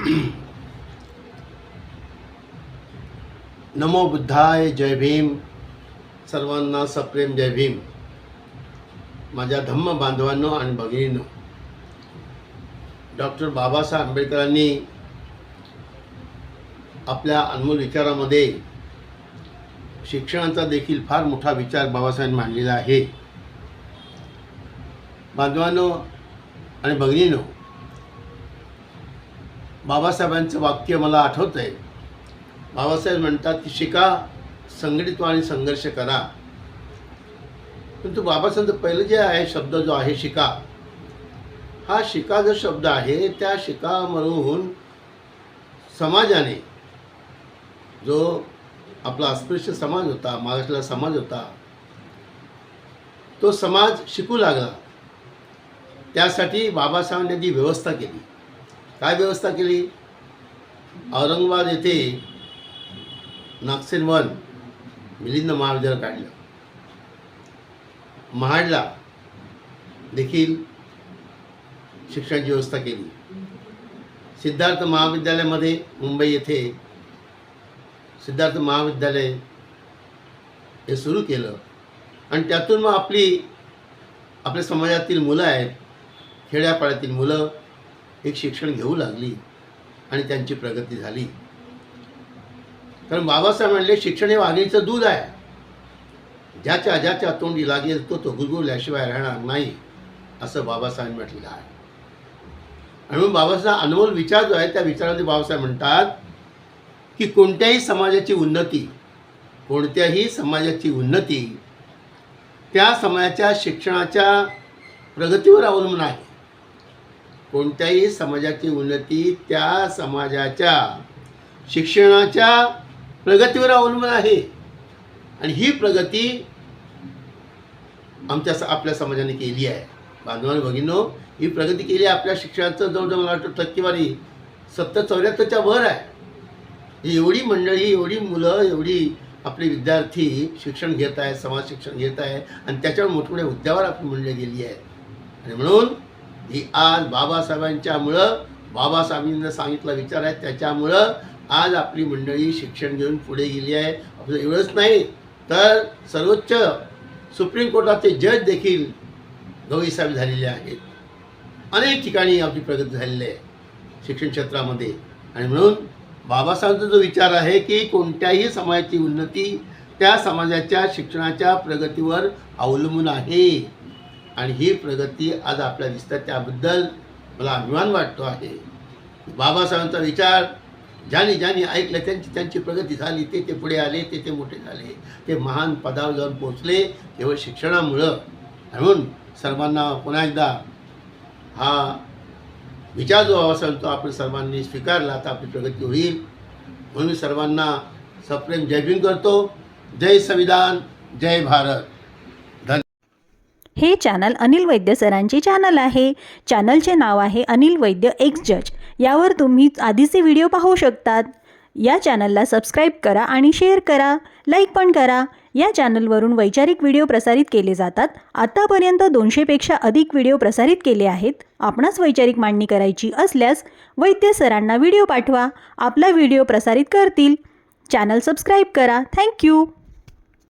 नमो बुद्धाय जय भीम. सर्वांना सप्रेम जय भीम. माझ्या धम्म बांधवांनो आणि भगिनींनो डॉक्टर बाबासाहेब आंबेडकरांनी आपल्या अनमोल विचारामध्ये शिक्षणाचा देखील फार मोठा विचार बाबासाहेब मांडलेला आहे. बांधवांनो आणि भगिनीनो बाबासाहेबांचं वाक्य मला आठवतं आहे बाबासाहेब म्हणतात की शिका संघटित आणि संघर्ष करा. परंतु बाबासाहेबांचं पहिलं जे आहे शब्द जो आहे शिका. हा शिका जो शब्द आहे त्या शिकामधून समाजाने जो आपला अस्पृश्य समाज होता महाराष्ट्राला समाज होता तो समाज शिकू लागला. त्यासाठी बाबासाहेबांनी जी व्यवस्था केली. काय व्यवस्था केली? औरंगाबाद येथे नागसेन वन मिलिंद महाविद्यालय काढलं. महाडला देखील शिक्षणाची व्यवस्था केली. सिद्धार्थ महाविद्यालयामध्ये मुंबई येथे सिद्धार्थ महाविद्यालय हे सुरू केलं. आणि त्यातून मग आपली आपल्या समाजातील मुलं आहेत खेड्यापाड्यातील मुलं एक शिक्षण घेऊ लागली आणि त्यांची प्रगती झाली. कारण बाबासाहेब म्हणले शिक्षण हे वाघीचं दूध आहे. ज्याच्या ज्याच्या तोंडी लागेल तो तो गुरगुरल्याशिवाय राहणार नाही असं बाबासाहेब म्हटलेलं आहे. आणि म्हणून बाबासाहेब अनमोल विचार जो आहे त्या विचारामध्ये बाबासाहेब म्हणतात की कोणत्याही समाजाची उन्नती कोणत्याही समाजाची उन्नती त्या समाजाच्या शिक्षणाच्या प्रगतीवर अवलंबून आहे. कोणत्याही समाजाची उन्नती त्या समाजाच्या शिक्षणाच्या प्रगतीवर अवलंबून आहे. आणि ही प्रगती आमच्या स- आपल्या समाजाने केली आहे. बांधवांनी भगिनो ही प्रगती केली आहे आपल्या शिक्षणाचं जवळजवळ मला वाटतं टक्केवारी सत्तर चौऱ्याहत्तरच्या वर आहे. ही एवढी मंडळी एवढी मुलं एवढी आपले विद्यार्थी शिक्षण घेत आहे समाज शिक्षण घेत आहे आणि त्याच्यावर मोठमोठ्या हुद्द्यावर आपली मंडळी गेली आहे आणि म्हणून ही आज बाबासाहेबांच्यामुळं बाबासाहेबांनी सांगितला विचार आहे त्याच्यामुळं आज आपली मंडळी शिक्षण घेऊन पुढे गेली आहे. आपलं एवढंच नाही तर सर्वोच्च सुप्रीम कोर्टाचे जज देखील गवईसाहेब झालेले आहेत. अनेक ठिकाणी आपली प्रगती झालेली आहे शिक्षण क्षेत्रामध्ये. आणि म्हणून बाबासाहेबांचा जो विचार आहे की कोणत्याही समाजाची उन्नती त्या समाजाच्या शिक्षणाच्या प्रगतीवर अवलंबून आहे. आणि ही प्रगती आज आपल्याला दिसतात. त्याबद्दल मला अभिमान वाटतो आहे. बाबासाहेबांचा विचार ज्याने ज्याने ऐकलं त्यांची त्यांची प्रगती झाली. ते ते पुढे आले ते ते मोठे झाले. ते महान पदावर जाऊन पोचले केवळ शिक्षणामुळं. म्हणून सर्वांना पुन्हा एकदा हा विचार जो बाबासाहेब तो आपण सर्वांनी स्वीकारला तर आपली प्रगती होईल. म्हणून सर्वांना सप्रेम जय भीम करतो. जय संविधान जय भारत. हे चॅनल अनिल वैद्य सरांचे चॅनल आहे. चॅनलचे नाव आहे अनिल वैद्य एक्स जज. यावर तुम्ही आधीचे व्हिडिओ पाहू शकतात. या चॅनलला सबस्क्राईब करा आणि शेअर करा. लाईक पण करा. या चॅनलवरून वैचारिक व्हिडिओ प्रसारित केले जातात. आत्तापर्यंत दोनशेपेक्षा अधिक व्हिडिओ प्रसारित केले आहेत. आपणास वैचारिक मांडणी करायची असल्यास वैद्य सरांना व्हिडिओ पाठवा. आपला व्हिडिओ प्रसारित करतील. चॅनल सबस्क्राईब करा. Thank you.